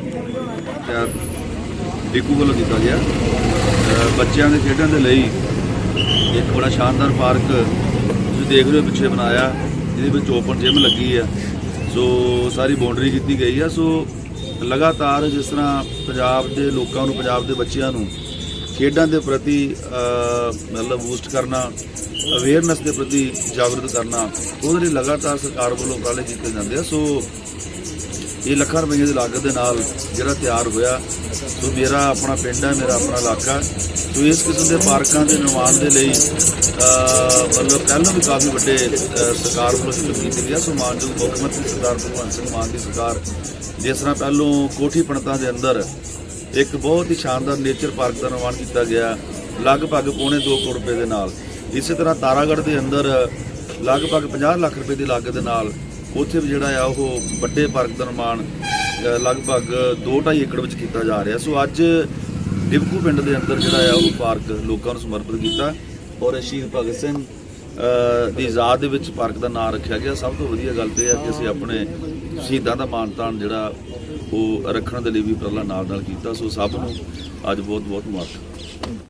ਤੇ ਡਿਕੂ ਵੱਲੋਂ ਕੀਤਾ ਗਿਆ। ਬੱਚਿਆਂ ਦੇ ਖੇਡਣ ਦੇ ਲਈ ਇੱਕ ਬੜਾ ਸ਼ਾਨਦਾਰ ਪਾਰਕ ਤੁਸੀਂ ਦੇਖ ਰਹੇ ਹੋ, ਪਿੱਛੇ ਬਣਾਇਆ। ਜਿਹਦੇ ਵਿੱਚ ਓਪਨ ਜਿਮ ਲੱਗੀ ਆ। ਸੋ ਸਾਰੀ ਬਾਉਂਡਰੀ ਕੀਤੀ ਗਈ ਆ। ਸੋ ਲਗਾਤਾਰ ਜਿਸ ਤਰ੍ਹਾਂ ਪੰਜਾਬ ਦੇ ਲੋਕਾਂ ਨੂੰ, ਪੰਜਾਬ ਦੇ ਬੱਚਿਆਂ ਨੂੰ ਖੇਡਾਂ ਦੇ ਪ੍ਰਤੀ ਮਤਲਬ ਬੂਸਟ ਕਰਨਾ ਅਵੇਅਰਨੈਸ ਦੇ ਪ੍ਰਤੀ ਜਾਗਰੂਕ ਕਰਨਾ, ਉਹਦੇ ਲਈ ਲਗਾਤਾਰ ਸਰਕਾਰ ਵੱਲੋਂ ਉਪਰਾਲੇ ਕੀਤੇ ਜਾਂਦੇ ਆ। ਸੋ ਇਹ ਲੱਖਾਂ ਰੁਪਏ ਦੀ ਲਾਗਤ ਦੇ ਨਾਲ ਜਿਹੜਾ ਤਿਆਰ ਹੋਇਆ। ਸੋ ਮੇਰਾ ਆਪਣਾ ਪਿੰਡ ਹੈ, ਮੇਰਾ ਆਪਣਾ ਇਲਾਕਾ ਸੋ ਇਸ ਕਿਸਮ ਦੇ ਪਾਰਕਾਂ ਦੇ ਨਿਰਮਾਣ ਦੇ ਲਈ ਮਤਲਬ ਪਹਿਲਾਂ ਵੀ ਕਾਫੀ ਵੱਡੇ ਸਰਕਾਰ ਵੱਲੋਂ ਸ਼ੁਰੂ ਕੀਤੀ ਗਿਆ ਸੋ ਮਾਨਯੋਗ ਮੁੱਖ ਮੰਤਰੀ ਸਰਦਾਰ ਭਗਵੰਤ ਸਿੰਘ ਮਾਨ ਦੀ ਸਰਕਾਰ ਜਿਸ ਤਰ੍ਹਾਂ ਪਹਿਲੋਂ ਕੋਠੀ ਪਣਤਾਂ ਦੇ ਅੰਦਰ ਇੱਕ ਬਹੁਤ ਹੀ ਸ਼ਾਨਦਾਰ ਨੇਚਰ ਪਾਰਕ ਦਾ ਨਿਰਮਾਣ ਕੀਤਾ ਗਿਆ, ਲਗਭਗ ਪੌਣੇ 2 ਕਰੋੜ ਰੁਪਏ ਦੇ ਨਾਲ। ਇਸੇ ਤਰ੍ਹਾਂ ਤਾਰਾਗੜ੍ਹ ਦੇ ਅੰਦਰ ਲਗਭਗ 50 ਲੱਖ ਰੁਪਏ ਦੀ ਲਾਗਤ ਦੇ ਨਾਲ ਉੱਥੇ ਵੀ ਜਿਹੜਾ ਆ ਉਹ ਵੱਡੇ ਪਾਰਕ ਦਾ ਨਿਰਮਾਣ ਅ, ਲਗਭਗ 2.5 ਏਕੜ ਵਿੱਚ ਕੀਤਾ ਜਾ ਰਿਹਾ। ਸੋ ਅੱਜ ਡਿਬਕੂ ਪਿੰਡ ਦੇ ਅੰਦਰ ਜਿਹੜਾ ਆ ਉਹ ਪਾਰਕ ਲੋਕਾਂ ਨੂੰ ਸਮਰਪਿਤ ਕੀਤਾ ਔਰ ਸ਼ਹੀਦ ਭਗਤ ਸਿੰਘ ਦੀ ਯਾਦ ਦੇ ਵਿੱਚ ਪਾਰਕ ਦਾ ਨਾਮ ਰੱਖਿਆ ਗਿਆ। ਸਭ ਤੋਂ ਵਧੀਆ ਗੱਲ ਤੇ ਇਹ ਹੈ ਕਿ ਅਸੀਂ ਆਪਣੇ ਸ਼ਹੀਦਾਂ ਦਾ ਮਾਣ ਤਾਣ ਜਿਹੜਾ ਉਹ ਰੱਖਣ ਦੇ ਲਈ ਵੀ ਉਪਰਾਲਾ ਨਾਲ ਨਾਲ ਕੀਤਾ। ਸੋ ਸਭ ਨੂੰ ਅੱਜ ਬਹੁਤ ਬਹੁਤ ਮੁਬਾਰਕ।